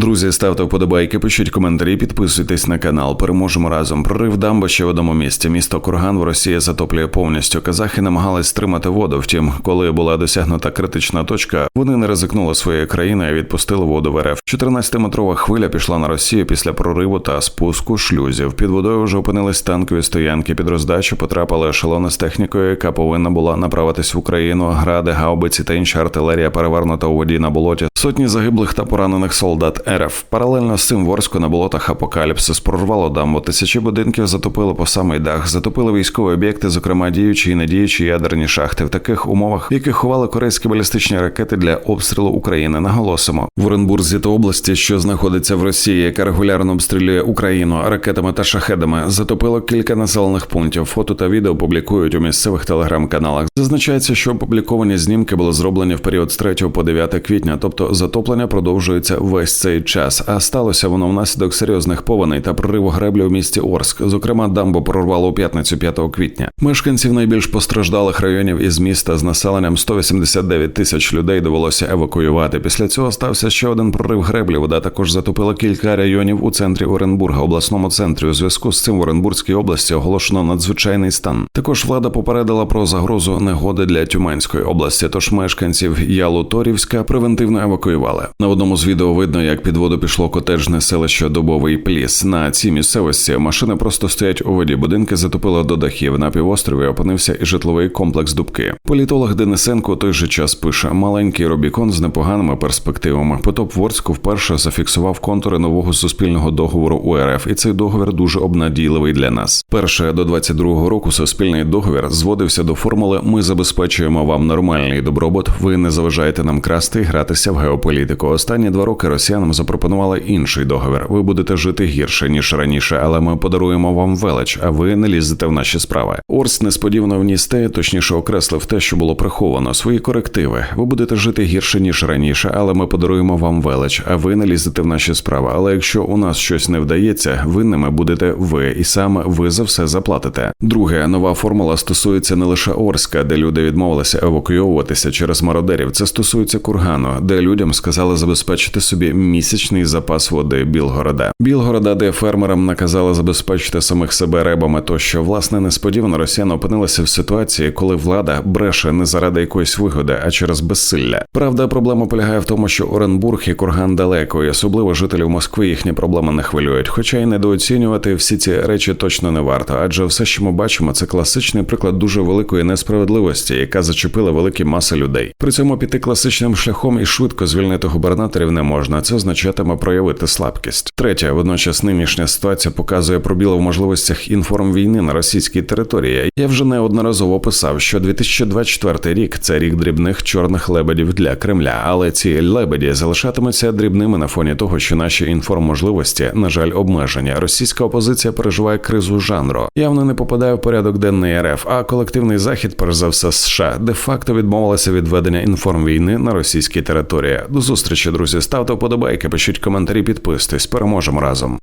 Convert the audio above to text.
Друзі, ставте вподобайки, пишіть коментарі, підписуйтесь на канал. Переможемо разом. Прорив дамби ще в одному місці. Місто Курган в Росії затоплює повністю. Казахи намагались стримати воду. Втім, коли була досягнута критична точка, вони не ризикнули своєю країною і відпустили воду в РФ. 14-метрова хвиля пішла на Росію після прориву та спуску шлюзів. Під водою вже опинились танкові стоянки. Під роздачу потрапили ешелони з технікою, яка повинна була направитись в Україну. Гради, гаубиці та інша артилерія перевернута у воді на болоті. Сотні загиблих та поранених солдат РФ. Паралельно з цим в на болотах апокаліпсис прорвало дамбу. Тисячі будинків затопили по самий дах, затопили військові об'єкти, зокрема діючі і недіючі ядерні шахти. В таких умовах, в яких ховали корейські балістичні ракети для обстрілу України. Наголосимо в Оренбурзі та області, що знаходиться в Росії, яка регулярно обстрілює Україну ракетами та шахедами. Затопило кілька населених пунктів. Фото та відео публікують у місцевих телеграм-каналах. Зазначається, що опубліковані знімки були зроблені в період з 3 по 9 квітня, тобто затоплення продовжується весь цей час. А сталося воно внаслідок серйозних повеней та прориву греблі у місті Орск. Зокрема, дамбу прорвало у п'ятницю 5 квітня. Мешканців найбільш постраждалих районів із міста з населенням 189 тисяч людей довелося евакуювати. Після цього стався ще один прорив греблі. Вода також затопила кілька районів у центрі Оренбурга, обласному центрі. У зв'язку з цим в Оренбурзькій області оголошено надзвичайний стан. Також влада попередила про загрозу негоди для Тюменської області. Тож мешканців Ялуторівська превентивно евакуювали. На одному з відео видно, як під воду пішло котеджне селище Дубовий Пліс. На цій місцевості машини просто стоять у воді. Будинки затопило до дахів. На півострові опинився і житловий комплекс Дубки. Політолог Денисенко той же час пише: маленький Робікон з непоганими перспективами. Потоп в Орську вперше зафіксував контури нового суспільного договору УРФ, і цей договір дуже обнадійливий для нас. Перше до 22-го року суспільний договір зводився до формули Ми забезпечуємо вам нормальний добробут. Ви не заважаєте нам красти і гратися в геополітику. Останні два роки росіянам запропонували інший договір. Ви будете жити гірше ніж раніше, але ми подаруємо вам велич, а ви не лізете в наші справи. Орс несподівано вніс те, точніше окреслив те, що було приховано. Свої корективи. Ви будете жити гірше ніж раніше, але ми подаруємо вам велич, а ви не лізете в наші справи. Але якщо у нас щось не вдається, винними будете ви, і саме ви за все заплатите. Друге, нова формула стосується не лише Орська, де люди відмовилися евакуйовуватися через мародерів. Це стосується кургану, де людям сказали забезпечити собі місячний запас води Білгорода. Білгорода, де фермерам наказали забезпечити самих себе ребами, тощо власне несподівано росіяни опинилися в ситуації, коли влада бреше не заради якоїсь вигоди, а через безсилля. Правда, проблема полягає в тому, що Оренбург і Курган далеко, і особливо жителів Москви їхні проблеми не хвилюють. Хоча й недооцінювати всі ці речі точно не варто, адже все, що ми бачимо, це класичний приклад дуже великої несправедливості, яка зачепила великі маси людей. При цьому піти класичним шляхом і швидко звільнити губернаторів не можна. Це означатиме проявити слабкість. Третє, водночас нинішня ситуація показує пробіли в можливостях інформвійни на російській території. Я вже неодноразово писав, що 2024 рік це рік дрібних чорних лебедів для Кремля, але ці лебеді залишатимуться дрібними на фоні того, що наші інформможливості, на жаль, обмежені. Російська опозиція переживає кризу жанру, явно не попадає в порядок денний РФ, а колективний захід, перш за все, США, де факто відмовилася від ведення інформвійни на російській території. До зустрічі, друзі. Ставте вподобайки, пишіть коментарі, підписуйтесь. Переможемо разом.